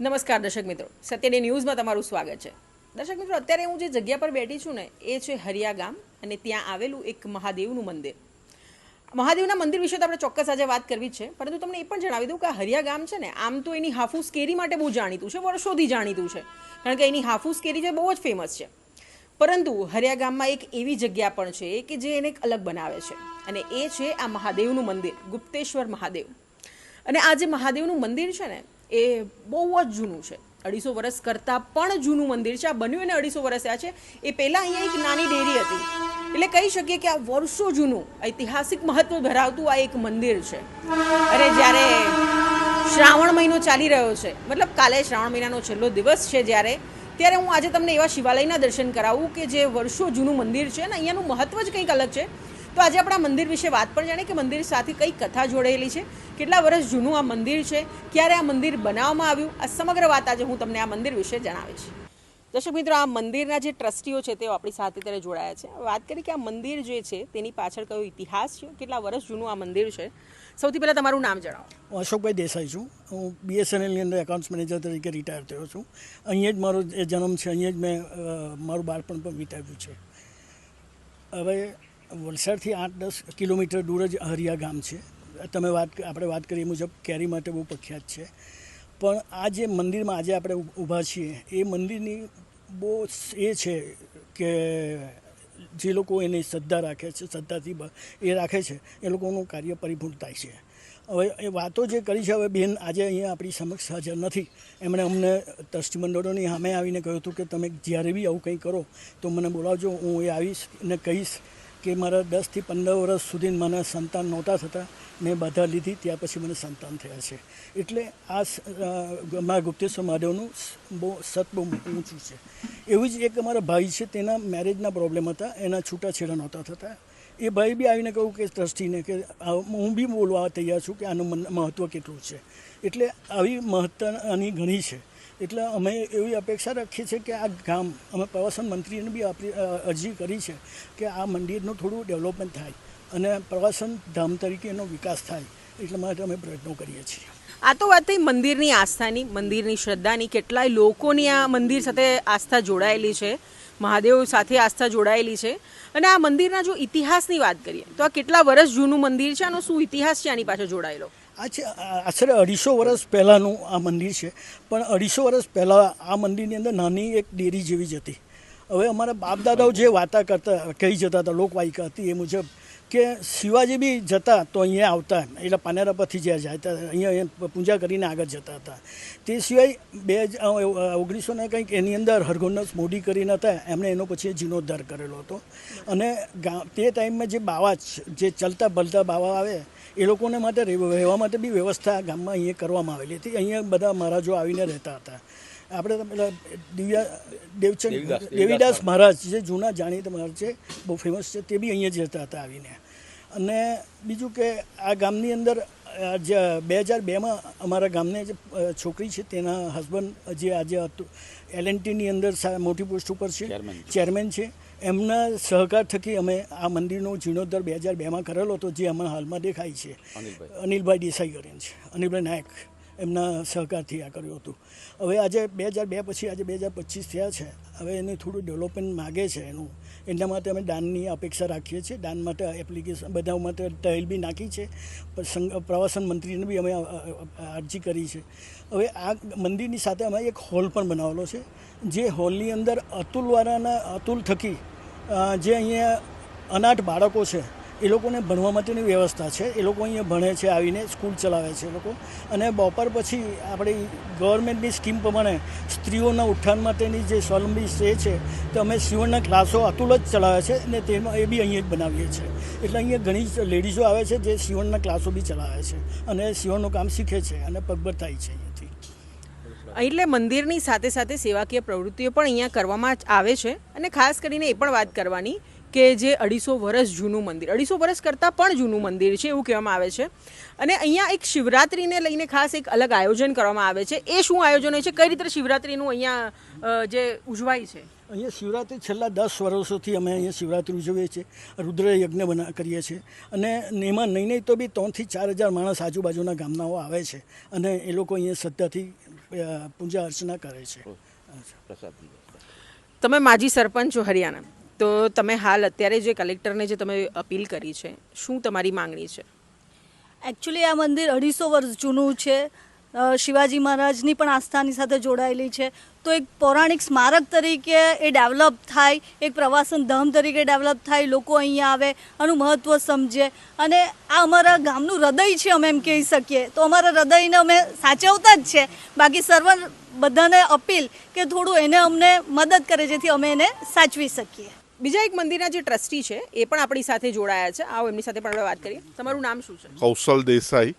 નમસ્કાર દર્શક મિત્રો. સત્યની ન્યૂઝમાં તમારું સ્વાગત છે. દર્શક મિત્રો, અત્યારે હું જે જગ્યા પર બેઠી છું ને, એ છે હરિયા ગામ અને ત્યાં આવેલું એક મહાદેવનું મંદિર. મહાદેવના મંદિર વિશે તો આપણે ચોક્કસ આજે વાત કરવી છે, પરંતુ તમને એ પણ જણાવી દઉં કે હરિયા ગામ છે ને, આમ તો એની હાફૂસ કેરી માટે બહુ જાણીતું છે, વર્ષોથી જાણીતું છે, કારણ કે એની હાફૂસ કેરી છે બહુ જ ફેમસ છે. પરંતુ હરિયા ગામમાં એક એવી જગ્યા પણ છે કે જે એને અલગ બનાવે છે, અને એ છે આ મહાદેવનું મંદિર, ગુપ્તેશ્વર મહાદેવ. અને આ જે મહાદેવનું મંદિર છે ને એ બહુ જ જૂનું છે. અઢીસો વર્ષ કરતાં પણ જૂનું મંદિર છે. આ બન્યું એને અઢીસો વર્ષ આ છે. એ પહેલાં અહીંયા એક નાની ડેરી હતી. એટલે કહી શકીએ કે આ વર્ષો જૂનું ઐતિહાસિક મહત્વ ધરાવતું આ એક મંદિર છે. અને જ્યારે શ્રાવણ મહિનો ચાલી રહ્યો છે, મતલબ કાલે શ્રાવણ મહિનાનો છેલ્લો દિવસ છે જ્યારે, ત્યારે હું આજે તમને એવા શિવાલયના દર્શન કરાવું કે જે વર્ષો જૂનું મંદિર છે અને અહીંયાનું મહત્વ જ કંઈક અલગ છે. તો આજે આપણા મંદિર વિશે વાત પણ જાણે કે મંદિર સાથે કઈ કથા જોડાયેલી છે? કેટલા વર્ષ જૂનું આ મંદિર છે? ક્યારે આ મંદિર બનાવવામાં આવ્યું? આ સમગ્ર વાત આજે હું તમને આ મંદિર વિશે જણાવીશ. દર્શક મિત્રો, આ મંદિરના જે ટ્રસ્ટીઓ છે તેઓ આપણી સાથે ત્યારે જોડાયા છે. વાત કરી કે આ મંદિર જે છે, તેની પાછળ કયો ઇતિહાસ છે? કેટલા વર્ષ જૂનું આ મંદિર છે? સૌથી પહેલાં તમારું નામ જણાવો. હું અશોકભાઈ દેસાઈ છું. હું બીએસએનએલની અંદર એકાઉન્ટ્સ મેનેજર તરીકે રિટાયર થયો છું. અહીંયા જ મારો જન્મ છે, અહીંયા જ મેં મારું બાળપણ પણ વિતાવ્યું છે. હવે વલસાડથી આઠ દસ કિલોમીટર દૂર જ હરિયા ગામ છે. તમે વાત આપણે વાત કરીએ મુજબ કેરી માટે બહુ પ્રખ્યાત છે. પણ આ જે મંદિરમાં આજે આપણે ઊભા છીએ, એ મંદિરની બહુ એ છે કે જે લોકો એની શ્રદ્ધા રાખે છે, શ્રદ્ધાથી એ રાખે છે, એ લોકોનું કાર્ય પરિપૂર્ણ થાય છે. હવે એ વાતો જે કરી છે, હવે બેન આજે અહીંયા આપણી સમક્ષ હાજર નથી. એમણે અમને ટ્રસ્ટી મંડળોની સામે આવીને કહ્યું હતું કે તમે જ્યારે બી આવું કંઈ કરો, તો મને બોલાવજો, હું એ આવીશ ને કહીશ. કે મારા દસથી પંદર વર્ષ સુધી મને સંતાન નહોતા થતા. મેં બાધા લીધી, ત્યાર પછી મને સંતાન થયા છે. એટલે આ મા ગુપ્તેશ્વર મહાદેવનું બહુ, સત બહુ ઊંચું છે. એવું જ એક અમારા ભાઈ છે, તેના મેરેજના પ્રોબ્લેમ હતા, એના છૂટાછેડા નહોતા થતા. એ ભાઈ બી આવીને કહું કે, ટ્રસ્ટીને, કે હું બી બોલવા તૈયાર છું કે આનું મહત્ત્વ કેટલું છે. એટલે આવી મહત્તાની ઘણી છે. એટલે અમે એવી અપેક્ષા રાખીએ છીએ કે આ ગામ, અમે પ્રવાસન મંત્રીને બી અરજી કરી છે કે આ મંદિરનું થોડું ડેવલપમેન્ટ થાય અને પ્રવાસન ધામ તરીકે એનો વિકાસ થાય એટલા માટે અમે પ્રયત્નો કરીએ છીએ. આ તો વાત થઈ મંદિરની આસ્થાની, મંદિરની શ્રદ્ધાની. કેટલાય લોકોની આ મંદિર સાથે આસ્થા જોડાયેલી છે. મહાદેવ સાથે આસ્થા જોડાયેલી છે. અને આ મંદિરના જો ઇતિહાસની વાત કરીએ, તો આ કેટલા વર્ષ જૂનું મંદિર છે? આનો શું ઇતિહાસ છે આની પાછળ જોડાયેલો? આ છે આશરે અઢીસો વર્ષ પહેલાંનું આ મંદિર છે. પણ અઢીસો વર્ષ પહેલાં આ મંદિરની અંદર નાની એક ડેરી જેવી જ હતી. હવે અમારા બાપ દાદાઓ જે વાતા કરતા, કહી જતા હતા, લોકવાયકા હતી એ મુજબ કે શિવાજી બી જતા તો અહીંયા આવતા એટલે પાનેરા પરથી જ્યાં જતા અહીંયા અહીંયા પૂજા કરીને આગળ જતા હતા. તે સિવાય બે ઓગણીસો ને કંઈક એની અંદર હરગોનસ મોડી કરીને હતા, એમણે એનો પછી જીર્ણોદ્ધાર કરેલો હતો. અને તે ટાઈમમાં જે બાવા જે ચલતા ભલતા બાવા આવે, એ લોકોને માટે રહેવા માટે બી વ્યવસ્થા ગામમાં અહીંયા કરવામાં આવેલી હતી. અહીંયા બધા મહારાજો આવીને રહેતા હતા. આપણે પેલા દિવ્યા દેવચંદ દેવીદાસ- મહારાજ. જે જૂના જાણીતા મહારાજ છે બહુ ફેમસ છે તે બી અહીંયા જતા હતા આવીને. અને બીજું કે આ ગામની અંદર જે બે હજાર બેમાં અમારા ગામને જે છોકરી છે તેના હસબન્ડ જે આજે એલ ટીની અંદર મોટી પોસ્ટ ઉપર છે ચેરમેન છે. એમના સહકાર થકી અમે આ મંદિરનો જીર્ણોદ્ધાર બે હજાર બેમાં કરેલો હતો જે હમણાં હાલમાં દેખાય છે. અનિલભાઈ. અનિલભાઈ દેસાઈ કરીને છે અનિલભાઈ નાયક. એમના સહકારથી આ કર્યું હતું. હવે આજે બે હજાર બે પછી આજે બે હજાર પચીસ થયા છે. હવે એને થોડું ડેવલપમેન્ટ માગે છે એનું. એના માટે અમે દાનની અપેક્ષા રાખીએ છીએ. દાન માટે એપ્લિકેશન બધા માટે તહેલ બી નાખી છે. પ્રવાસન મંત્રીને બી અમે અરજી કરી છે. હવે આ મંદિરની સાથે અમે એક હોલ પણ બનાવેલો છે. જે હોલની અંદર અતુલવાળાના અતુલ થકી જે અહીંયા અનાથ બાળકો છે એ લોકોને ભણવા માટેની વ્યવસ્થા છે. એ લોકો અહીંયા ભણે છે, આવીને સ્કૂલ ચલાવે છે એ લોકો. અને બપોર પછી આપણી ગવર્મેન્ટની સ્કીમ પ્રમાણે સ્ત્રીઓના ઉત્થાન માટેની જે સ્વાવલંબી એ છે, તો અમે સીવણના ક્લાસો અતુલ જ ચલાવે છે અને તેમાં એ બી અહીંયા જ બનાવીએ છીએ એટલે અહીંયા ઘણી લેડીઝો આવે છે જે સીવણના ક્લાસો બી ચલાવે છે અને સીવણનું કામ શીખે છે અને પગભર થાય છે અહીંયાથી. એટલે મંદિરની સાથે સાથે સેવાકીય પ્રવૃત્તિઓ પણ અહીંયા કરવામાં આવે છે અને ખાસ કરીને એ પણ વાત કરવાની કે જે અઢીસો વર્ષ જૂનું મંદિર. અઢીસો વર્ષ કરતાં પણ જૂનું મંદિર છે એવું કહેવામાં આવે છે. અને અહીંયા એક શિવરાત્રિને લઈને ખાસ એક અલગ આયોજન કરવામાં આવે છે. એ શું આયોજન હોય છે? કઈ રીતે શિવરાત્રિનું અહીંયા જે ઉજવાય છે? અહીંયા શિવરાત્રિ છેલ્લા દસ વર્ષોથી અમે અહીંયા શિવરાત્રિ ઉજવીએ છીએ. રુદ્ર યજ્ઞ બના કરીએ છીએ. અને એમાં નહીં નહીં તો બી ત્રણથી ચાર હજાર માણસ આજુબાજુના ગામનાઓ આવે છે. અને એ લોકો અહીંયા શ્રદ્ધાથી પૂજા અર્ચના કરે છે. તમે માજી સરપંચ છો હરિયાણા. તો તમે હાલ અત્યારે જે કલેક્ટરને જે તમે અપીલ કરી છે, શું તમારી માંગણી છે? એકચ્યુઅલી આ મંદિર અઢીસો વર્ષ જૂનું છે. શિવાજી મહારાજની પણ આસ્થાની સાથે જોડાયેલી છે. તો એક પૌરાણિક સ્મારક તરીકે એ ડેવલપ થાય, એક પ્રવાસન ધામ તરીકે ડેવલપ થાય, લોકો અહીંયા આવે, આનું મહત્ત્વ સમજે. અને આ અમારા ગામનું હૃદય છે, અમે એમ કહી શકીએ. તો અમારા હૃદયને અમે સાચવતા જ છે. બાકી સર્વ બધાને અપીલ કે થોડું એને અમને મદદ કરે, જેથી અમે એને સાચવી શકીએ. બીજા એક મંદિરના જે ટ્રસ્ટી છે, એ પણ આપણી સાથે જોડાયા છે. આવો, એમની સાથે પણ આપણે વાત કરીએ. તમારું નામ શું છે? કૌશલ દેસાઈ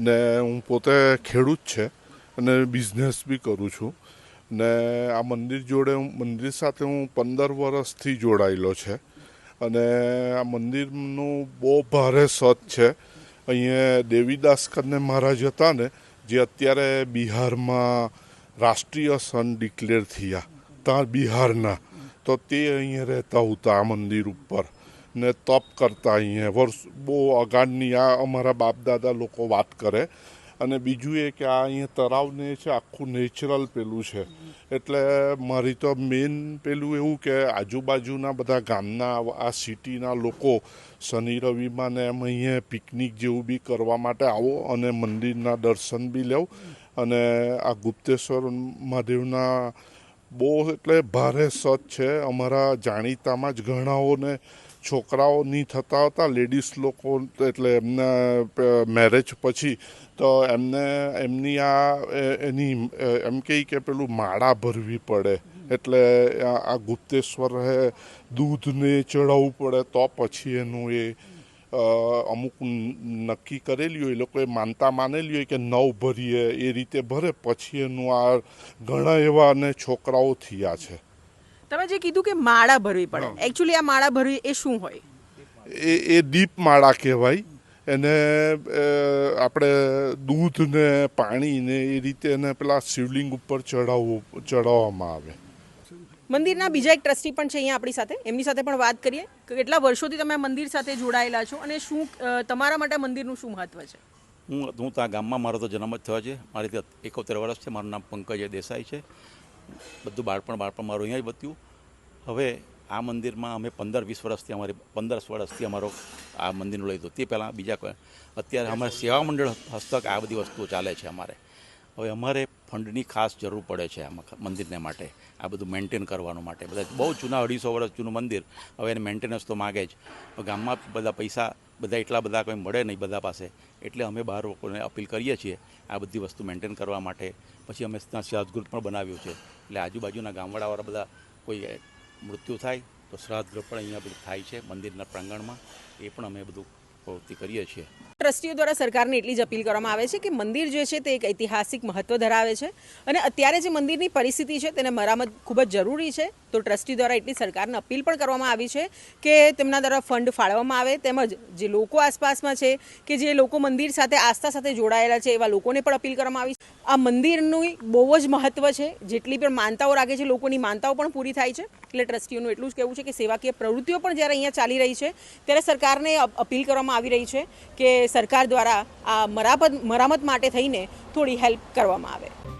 ને હું પોતે ખેડૂત છે અને બિઝનેસ બી કરું છું. ને આ મંદિર જોડે મંદિર સાથે હું પંદર વર્ષથી જોડાયેલો છે. અને આ મંદિરનું બહુ ભારે સત છે. અહીંયા દેવીદાસ કરને મહારાજ હતા ને, જે અત્યારે બિહારમાં રાષ્ટ્રીય સન ડિક્લેર થયા. ત્યાં બિહારના. તો તે અહીંયા રહેતા હતા આ મંદિર ઉપર. ને તપ કરતા અહીંયા. વર્ષ બહુ અગાડની આ અમારા બાપ દાદા લોકો વાત કરે. અને બીજું એ કે આ અહીંયા તળાવને છે, આખું નેચરલ પેલું છે. એટલે મારી તો મેઇન પેલું એવું કે આજુબાજુના બધા ગામના આ સિટીના લોકો શનિ રવિમાં ને એમ અહીંયા પિકનિક જેવું બી કરવા માટે આવો અને મંદિરના દર્શન બી લેવ. અને આ ગુપ્તેશ્વર મહાદેવના બહુ એટલે ભારે સચ છે. અમારા જાણીતામાં જ ઘણાઓને છોકરાઓ નહીં થતા હતા લેડીઝ લોકો એટલે એમના મેરેજ પછી તો એમને, એમની આ એની એમ કહી કે પેલું માળા ભરવી પડે. એટલે આ ગુપ્તેશ્વર દૂધને ચડાવવું પડે તો પછી એનું એ અમુક નક્કી કરેલી હોય એ લોકોએ માનતા માનેલી હોય કે નવ ભરીએ એ રીતે ભરે. પછી એનું આ ઘણા એવા અને છોકરાઓ થયા છે. તમે જે કીધું કે માળા ભરવી પડે એકચ્યુઅલી આ માળા ભરવી એ શું હોય? એ એ દીપ માળા કહેવાય. એને આપણે દૂધ ને પાણી ને એ રીતે એને પેલા શિવલિંગ ઉપર ચડાવવું ચડાવવામાં આવે. મંદિરના બીજા એક ટ્રસ્ટી પણ છે અહીંયા આપણી સાથે. એમની સાથે પણ વાત કરીએ કેટલા વર્ષોથી તમે મંદિર સાથે જોડાયેલા છો અને શું તમારા માટે મંદિરનું શું મહત્વ છે? હું હું ત્યાં ગામમાં, મારો તો જન્મ જ થયો છે. મારી ત્યાં એકોતેર વર્ષ છે. મારું નામ પંકજ દેસાઈ છે. બધું બાળપણ બાળપણ મારું અહીંયા જ બત્યું. હવે આ મંદિરમાં અમે પંદર, વીસ વર્ષથી અમારી, પંદર વર્ષથી અમારો આ મંદિરનું લઈ હતું તે પહેલાં બીજા કોઈ, અત્યારે અમારે સેવા મંડળ હસ્તક આ બધી વસ્તુઓ ચાલે છે અમારે. હવે અમારે ફંડની ખાસ જરૂર પડે છે આ મંદિરને માટે. આ બધું મેન્ટેન કરવાનું માટે. બધા બહુ જૂના અઢીસો વર્ષ જૂનું મંદિર. હવે એને મેન્ટેનન્સ તો માગે જ. ગામમાં બધા પૈસા, બધા એટલા બધા કંઈ મળે નહીં બધા પાસે. એટલે અમે બહાર લોકોને અપીલ કરીએ છીએ આ બધી વસ્તુ મેન્ટેન કરવા માટે. પછી અમે શ્રાદ્ધ પણ બનાવ્યું છે. એટલે આજુબાજુના ગામવાળાવાળા બધા કોઈ મૃત્યુ થાય તો શ્રાદ્ધ ગૃહ પણ અહીંયા બધું થાય છે મંદિરના પ્રાંગણમાં. એ પણ અમે બધું પ્રવૃત્તિ કરીએ છીએ. ટ્રસ્ટીઓ દ્વારા સરકારને એટલી જ અપીલ કરવામાં આવે છે કે મંદિર જે છે તે એક ઐતિહાસિક મહત્વ ધરાવે છે. અને અત્યારે જે મંદિરની પરિસ્થિતિ છે તેને મરામત ખૂબ જ જરૂરી છે. તો ટ્રસ્ટી દ્વારા એટલી સરકારને અપીલ પણ કરવામાં આવી છે કે તેમના દ્વારા ફંડ ફાળવવામાં આવે તેમજ જે લોકો આસપાસમાં છે કે જે લોકો મંદિર સાથે આસ્થા સાથે જોડાયેલા છે એવા લોકોને પણ અપીલ કરવામાં આવી છે. આ મંદિરનું બહુ જ મહત્વ છે. જેટલી પણ માનતાઓ રાખે છે, લોકોની માનતાઓ પણ પૂરી થાય છે. એટલે ટ્રસ્ટીઓનું એટલું જ કહેવું છે કે સેવાકીય પ્રવૃત્તિઓ પણ જ્યારે અહીંયા ચાલી રહી છે, ત્યારે સરકારને અપીલ કરવામાં આવી રહી છે કે સરકાર દ્વારા આ મરામત મરામત માટે થઈને થોડી હેલ્પ કરવામાં આવે.